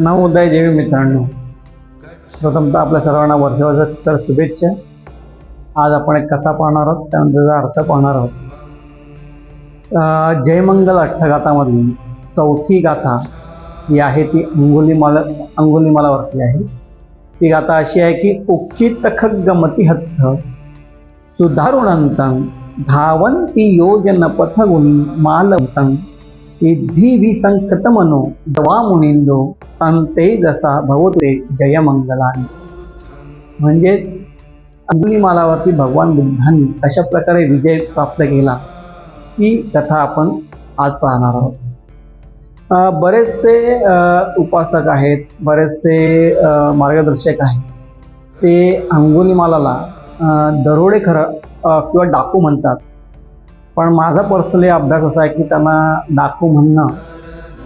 नवोदय जेवी मित्रांनो. प्रथमतः आपल्या सर्वांना वर्षावर्षाच्या शुभेच्छा. आज आपण एक कथा पाहणार आहोत त्यानंतर त्याचा अर्थ पाहणार आहोत. जयमंगल अष्टगाथामधली चौथी गाथा ही आहे ती अंगुलीमाला अंगुलीमालावरती आहे. ती गाथा अशी आहे की उक्कित गमती हत्थ सुधारुणंतं धावंती योजन पथगुणी मालवतं सिद्धी विसंकटमनो दवामुनिंदो अंते जसा भवते जयमंगलाने. म्हणजेच अंगुलीमालावरती भगवान बुद्धांनी अशा प्रकारे विजय प्राप्त केला ही कथा आपण आज पाहणार आहोत. बरेचसे उपासक आहेत बरेचसे मार्गदर्शक आहेत. ते अंगुलीमालाला दरोडे दरोडेखर किंवा डाकू म्हणतात. पण माझा पर्सनली अभ्यास असा आहे की त्यांना डाकू म्हणणं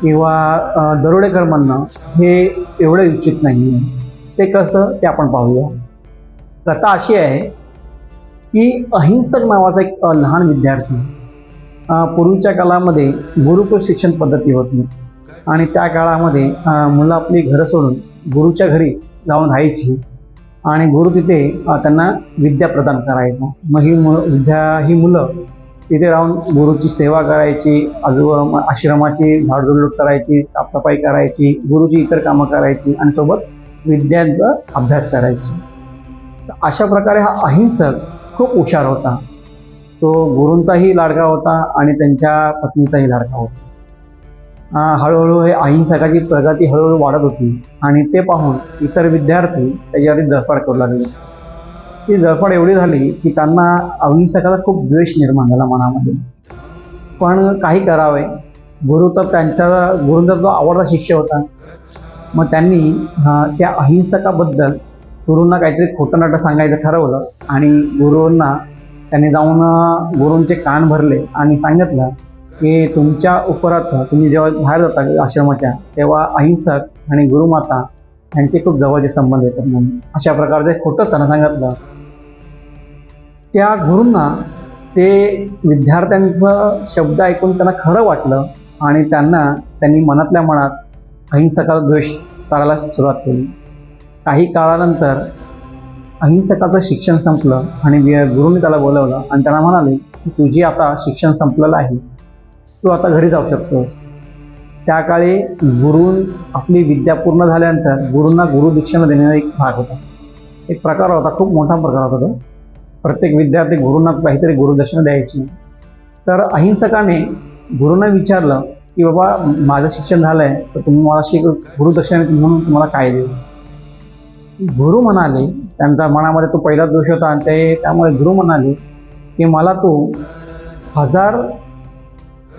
किंवा दरोडेकर म्हणणं हे एवढं उचित नाही आहे ते कसं ते आपण पाहूया. कथा अशी आहे की अहिंसक नावाचा एक लहान विद्यार्थी पूर्वीच्या काळामध्ये गुरुकुल शिक्षण पद्धती होती आणि त्या काळामध्ये मुलं आपली घरं सोडून गुरुच्या घरी जाऊन राहायची आणि गुरु तिथे त्यांना विद्या प्रदान करायचा. मग ही मु विद्या ही मुलं तिथे राहून गुरुची सेवा करायची आजू आश्रमाची झाडझुडूट करायची साफसफाई करायची गुरुची इतर कामं करायची आणि सोबत विद्यांचा अभ्यास करायची. तर अशा प्रकारे हा अहिंसक खूप हुशार होता. तो गुरूंचाही लाडका होता आणि त्यांच्या पत्नीचाही लाडका होता. हळूहळू हे अहिंसकाची प्रगती हळूहळू वाढत होती आणि ते पाहून इतर विद्यार्थी त्याच्यावरती जळफाड करू लागले. ती जळफाड एवढी झाली की त्यांना अहिंसकाचा खूप द्वेष निर्माण झाला मनामध्ये. पण काही करावे. गुरु तर त्यांच्या गुरूंचा जो आवडता शिष्य होता मग त्यांनी त्या अहिंसकाबद्दल गुरूंना काहीतरी खोटं नाटं सांगायचं ठरवलं आणि गुरूंना त्यांनी जाऊन गुरूंचे कान भरले आणि सांगितलं की तुमच्या उपरात तुम्ही जेव्हा बाहेर जाता आश्रमाच्या तेव्हा अहिंसक आणि गुरुमाता यांचे खूप जवळचे संबंध येतात म्हणून. अशा प्रकारचे खोटं त्यांना सांगितलं. त्या गुरूंना ते विद्यार्थ्यांचं शब्द ऐकून त्यांना खरं वाटलं आणि त्यांना त्यांनी मनातल्या मनात अहिंसकाचा द्वेष करायला सुरुवात केली. काही काळानंतर अहिंसकाचं शिक्षण संपलं आणि गुरुंनी त्याला बोलवलं आणि त्यांना म्हणाले की तुझी आता शिक्षण संपलेलं आहे. तू आता घरी जाऊ शकतोस. त्या काळी गुरु आपली विद्या पूर्ण झाल्यानंतर गुरूंना गुरुदीक्षानं देण्याचा एक भाग होता. एक प्रकार होता खूप मोठा प्रकार होता तो. प्रत्येक विद्यार्थी गुरूंना काहीतरी गुरुदक्षिणा द्यायची. तर अहिंसकाने गुरूंना विचारलं की बाबा माझं शिक्षण झालं आहे तर तुम्ही मला शिक गुरुदक्षिणा म्हणून तुम्हाला काय देऊ? गुरु म्हणाले त्यांचा मनामध्ये तो पहिला दोष होता आणि ते त्यामुळे गुरु म्हणाले की मला तू हजार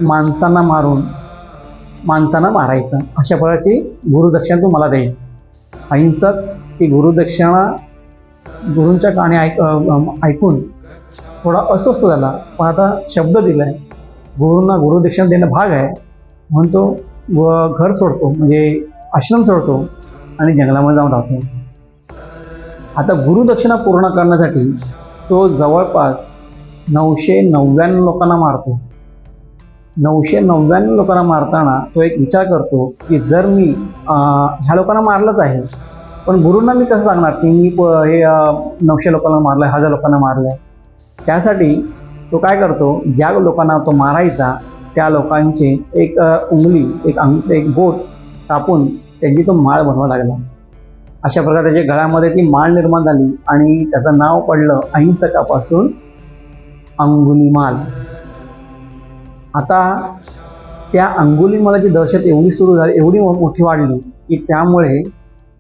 माणसांना मारून माणसांना मारायचं. अशा प्रकारची गुरुदक्षिणा तू मला देईल अहिंसक ती गुरुदक्षिणा गुरूंच्या कहाणी ऐक ऐकून थोडा अस्वस्थ झाला. पण आता शब्द दिला आहे गुरूंना गुरुदक्षिणा देणं भाग आहे. म्हणून तो व घर सोडतो. म्हणजे आश्रम सोडतो आणि जंगलामध्ये जाऊन राहतो. आता गुरुदक्षिणा पूर्ण करण्यासाठी तो जवळपास नऊशे नव्याण्णव लोकांना मारतो. नऊशे नव्याण्णव लोकांना मारताना तो एक विचार करतो की जर मी ह्या लोकांना मारलंच आहे पण गुरुंना मी कसं सांगणार? की मी प- हे नऊशे लोकांना मारलं हजार लोकांना मारलं आहे त्यासाठी तो काय करतो? ज्या लोकांना तो मारायचा त्या लोकांची एक उंगली एक अंग एक बोट कापून त्यांची तो माळ बनवा लागला. अशा प्रकारे त्याच्या गळ्यामध्ये ती माळ निर्माण झाली आणि त्याचं नाव पडलं अहिंसकापासून अंगुलीमाल आता त्या अंगुलीमालाची दहशत एवढी सुरू झाली एवढी मोठी वाढली की त्यामुळे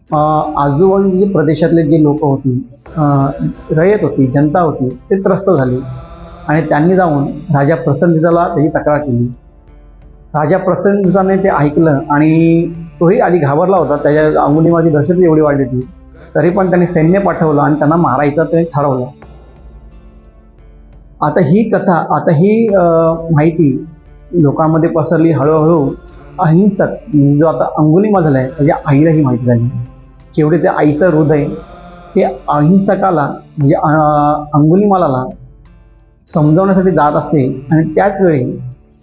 आजूबाजू आजूबाजूच्या प्रदेशातले जे लोक होती रयत होती जनता होती ते त्रस्त झाली. आणि त्यांनी जाऊन राजा प्रसन्नतेला त्याची तक्रार केली. राजा प्रसन्नताने ते ऐकलं आणि तोही आधी घाबरला होता. त्याच्या अंगुलीमाची दहशत एवढी वाढली होती. तरी पण त्यांनी सैन्य पाठवलं आणि त्यांना मारायचं ते ठरवलं. आता ही कथा आता ही माहिती लोकांमध्ये पसरली हळूहळू अहिंसक जो आता अंगुलीमा झाला आहे त्याच्या आईला ही माहिती झाली. केवढे त्या आईचं हृदय ते अहिंसकाला म्हणजे अंगुलीमालाला समजवण्यासाठी जात असते. आणि त्याच वेळी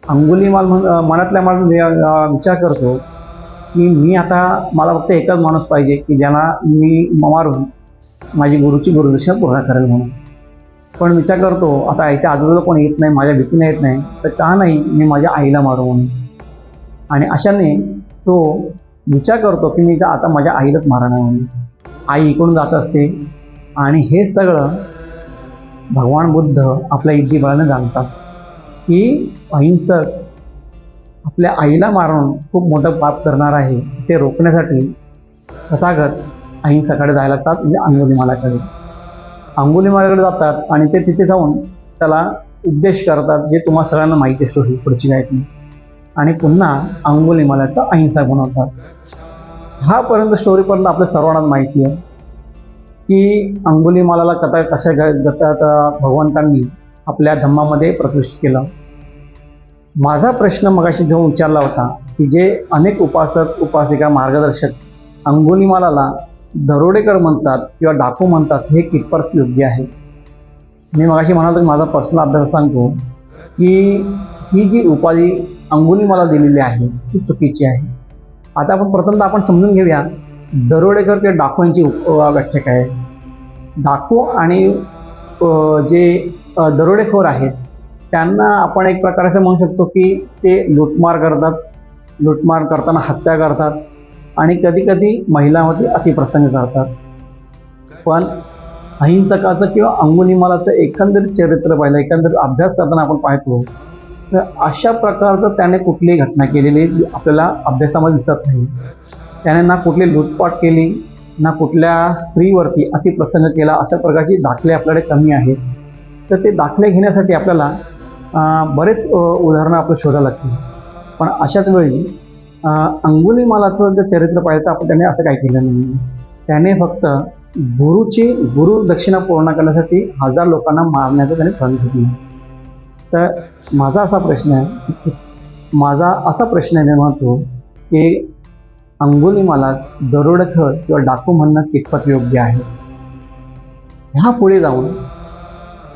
अंगुलीमाल म्हण मनातल्या मनात विचार करतो की मी आता मला फक्त एकच माणूस पाहिजे की ज्यांना मी मारून माझी गुरुची गुरुदर्शन पूर्ण करेल म्हणून. पण विचार करतो आता आईच्या आजूबाजूला कोण येत नाही माझ्या भीतीने येत नाही तर का नाही मी माझ्या आईला मारू म्हणून? आणि अशाने तो विचार करतो की मी आता माझ्या आईलाच मारणार म्हणून. आई इकडून जात असते. आणि हे सगळं भगवान बुद्ध आपल्या इद्दीबळाने जाणतात की अहिंसक आपल्या आईला मारून खूप मोठं पाप करणार आहे. ते रोखण्यासाठी तथागत अहिंसाकडे जायला लागतात म्हणजे अंगुलीमालाकडे अंगुलीमालाकडे जातात आणि ते तिथे जाऊन त्याला उपदेश करतात जे तुम्हाला सगळ्यांना माहिती स्टोरी पुढची काय आणि पुन्हा अंगुलीमालाचा अहिंसा बनवतात हापर्यंत स्टोरीपर्यंत आपल्या सर्वांना माहिती आहे की अंगुलीमालाला कथा कशा गतात भगवंतांनी आपल्या धम्मामध्ये प्रतिष्ठित केलं. माझा प्रश्न मगाशी जो विचारला होता की जे अनेक उपासक उपासिका मार्गदर्शक अंगुलीमालाला दरोडेकर म्हणतात किंवा डाकू म्हणतात हे कितपत योग्य आहे? मी मगाशी म्हणालो की माझा पर्सनल अभ्यास सांगतो की ही जी उपाधी अंगुनी मला दिलेली आहे ती चुकीची आहे. आता आपण प्रथमतः आपण समजून घेऊया दरोडेकर किंवा डाकू यांची उप- व्याख्या काय आहे? डाकू आणि जे दरोडेखोर आहेत त्यांना आपण एक प्रकार असं म्हणू शकतो की ते लुटमार करतात लुटमार करताना हत्या करतात आणि कधीकधी कधी महिलांवरती अतिप्रसंग करतात. पण अहिंसकाचं किंवा अंगुलीमालाचं एकंदरीत चरित्र पाहिलं एकंदरीत अभ्यास करताना आपण पाहतो तर अशा प्रकारचं त्याने कुठलीही घटना केलेली आपल्याला अभ्यासामध्ये दिसत नाही. त्याने ना कुठली लूटपाट केली ना कुठल्या स्त्रीवरती अतिप्रसंग केला अशा प्रकारची दाखले आपल्याकडे कमी आहेत. तर ते दाखले घेण्यासाठी आपल्याला बरेच उदाहरणं आपलं शोधावं लागतील. पण अशाच वेळी अंगुलीमालाचं जर चरित्र पाहिलं तर आपण त्याने असं काय केलं नाही. त्याने फक्त गुरुची गुरु दक्षिणा पूर्ण करण्यासाठी हजार लोकांना मारण्याचं त्याने प्रण घेतलं तर माझा असा प्रश्न आहे माझा असा प्रश्न आहे निर्माण होतो की अंगुलीमालास दरोडखळ किंवा डाकू म्हणणं कितपत योग्य आहे? ह्या पुढे जाऊन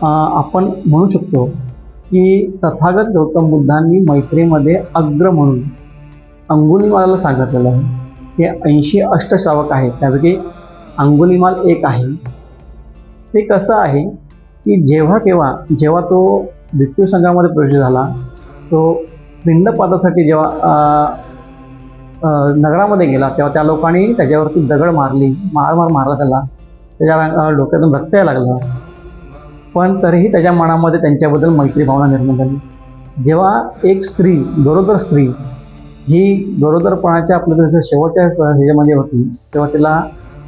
आपण म्हणू शकतो की तथागत गौतम बुद्धांनी मैत्रीमध्ये अग्र म्हणून अंगुलीमाला सांगितलेलं आहे की ऐंशी अष्टश्रावक आहेत त्यापैकी अंगुलीमाल एक आहे. ते कसं आहे की जेव्हा केव्हा जेव्हा तो भिक्षू संघामध्ये प्रवेश झाला. तो पिंडपातासाठी जेव्हा नगरामध्ये गेला तेव्हा त्या लोकांनी त्याच्यावरती दगड मारली मार मार मारला त्याला. त्याच्या डोक्यातून रक्त यायला लागलं. पण तरीही त्याच्या मनामध्ये त्यांच्याबद्दल मैत्री भावना निर्माण झाली. जेव्हा एक स्त्री गरोदर स्त्री ही गरोदरपणाच्या आपल्या जसं शेवटच्या ह्याच्यामध्ये होती तेव्हा तिला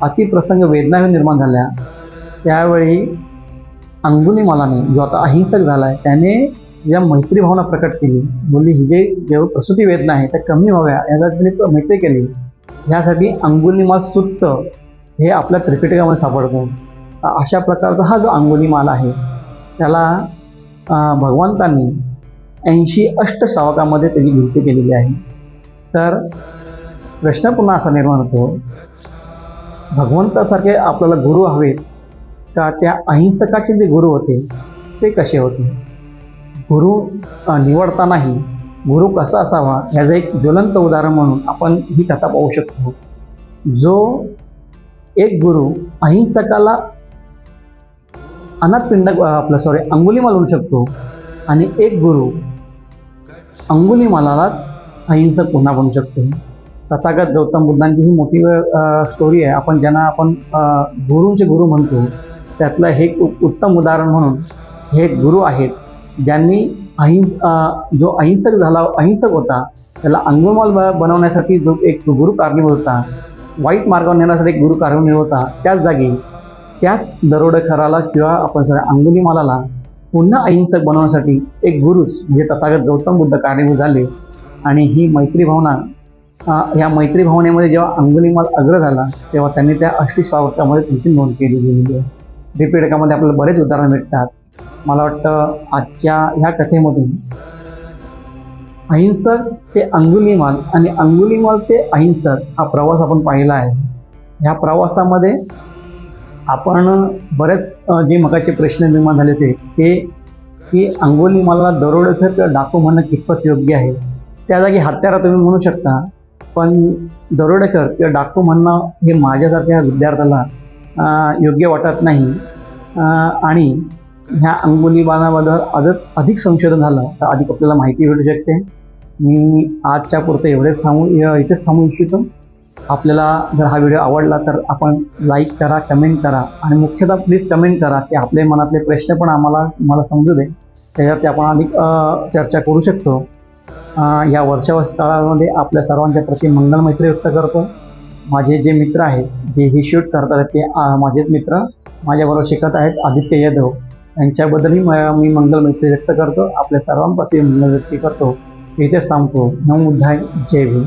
अतिप्रसंग वेदना निर्माण झाल्या. त्यावेळी अंगुलीमालाने जो आता अहिंसक झाला आहे त्याने या मैत्री भावना प्रकट केली. बोलली ही जे जेव्हा प्रसूती वेदना आहे त्या कमी व्हाव्या यासाठी तिने मैत्री केली. ह्यासाठी अंगुलीमाल सुत्त हे आपल्या त्रिपिटकामध्ये सापडतो. अशा प्रकारचा हा जो अंगुलीमाल आहे त्याला भगवंतांनी ऐंशी अष्टश्रावकामध्ये त्याची गिनती केलेली आहे. तर प्रश्न पुन्हा असा निर्माण होतो भगवंतासारखे आपल्याला गुरु हवेत का त्या अहिंसकाचे जे गुरु होते ते कसे होते? गुरु निवडतानाही गुरु कसा असावा याचं एक ज्वलंत उदाहरण म्हणून आपण ही कथा पाहू शकतो. जो एक गुरु अहिंसकाला अनाथपिंड आपलं सॉरी अंगुलीमाल होऊ शकतो आणि एक गुरु अंगुलीमालालाच अहिंसक पुन्हा बनू शकतो. तथागत गौतम बुद्धांची ही मोठी स्टोरी आहे. आपण ज्यांना आपण गुरूंचे गुरु म्हणतो त्यातलं हे एक उत्तम उदाहरण म्हणून हे एक गुरु आहेत ज्यांनी अहिंस जो अहिंसक झाला अहिंसक होता त्याला अंगुमाल ब- बनवण्यासाठी जो एक गुरु कारणीभूत होता वाईट मार्गावर नेण्यासाठी एक गुरु कारणीभूत होता त्याच जागी त्याच दरोडेखराला किंवा आपण सगळ्या अंगुलीमालाला पुन्हा अहिंसक बनवण्यासाठी एक गुरुच म्हणजे तथागत गौतम बुद्ध कारणीभूत झाले. आणि ही मैत्री भावना या मैत्री भावनेमध्ये जेव्हा अंगुलीमाल अग्र झाला तेव्हा त्यांनी त्या अष्टीश्रावकामध्ये त्यांची नोंद केली गेलेली आहे. त्रिपिटकामध्ये आपल्याला बरेच उदाहरणं भेटतात. मला वाटतं आजच्या ह्या कथेमधून अहिंसक ते अंगुलीमाल आणि अंगुलीमाल ते अहिंसक हा प्रवास आपण पाहिला आहे. ह्या प्रवासामध्ये आपण बरेच जे मगाचे प्रश्न निर्माण झाले होते ते की अंगुलीमाला दरोडेखोर किंवा डाकू म्हणणं कितपत योग्य आहे? त्या जागी हत्यारा तुम्ही म्हणू शकता पण दरोडेकर किंवा डाकू म्हणणं हे माझ्यासारख्या विद्यार्थ्याला योग्य वाटत नाही. आणि ह्या अंगुली बाणाबद्दल अधिक अधिक संशोधन झालं तर अधिक आपल्याला माहिती भेटू शकते. मी आजच्या पुरतं एवढेच थांबू इथेच थांबू इच्छितो. आपल्याला जर हा व्हिडिओ आवडला तर आपण लाईक करा कमेंट करा आणि मुख्यतः प्लीज कमेंट करा की आपले मनातले प्रश्न पण आम्हाला मला समजू दे. त्याच्यावरती आपण अधिक चर्चा करू शकतो. या वर्षावर्ष काळामध्ये आपल्या सर्वांच्या प्रति मंगल मैत्री व्यक्त करतो. माझे जे मित्र आहेत जे हे शूट करतात. ते माझेच मित्र माझ्याबरोबर शिकत आहेत आदित्य यादव. यांच्याबद्दलही मी मंगल मैत्री व्यक्त करतो. आपल्या सर्वांपासून मंगल व्यक्ती करतो. इथेच थांबतो. नऊ उद्धाय जय भीम.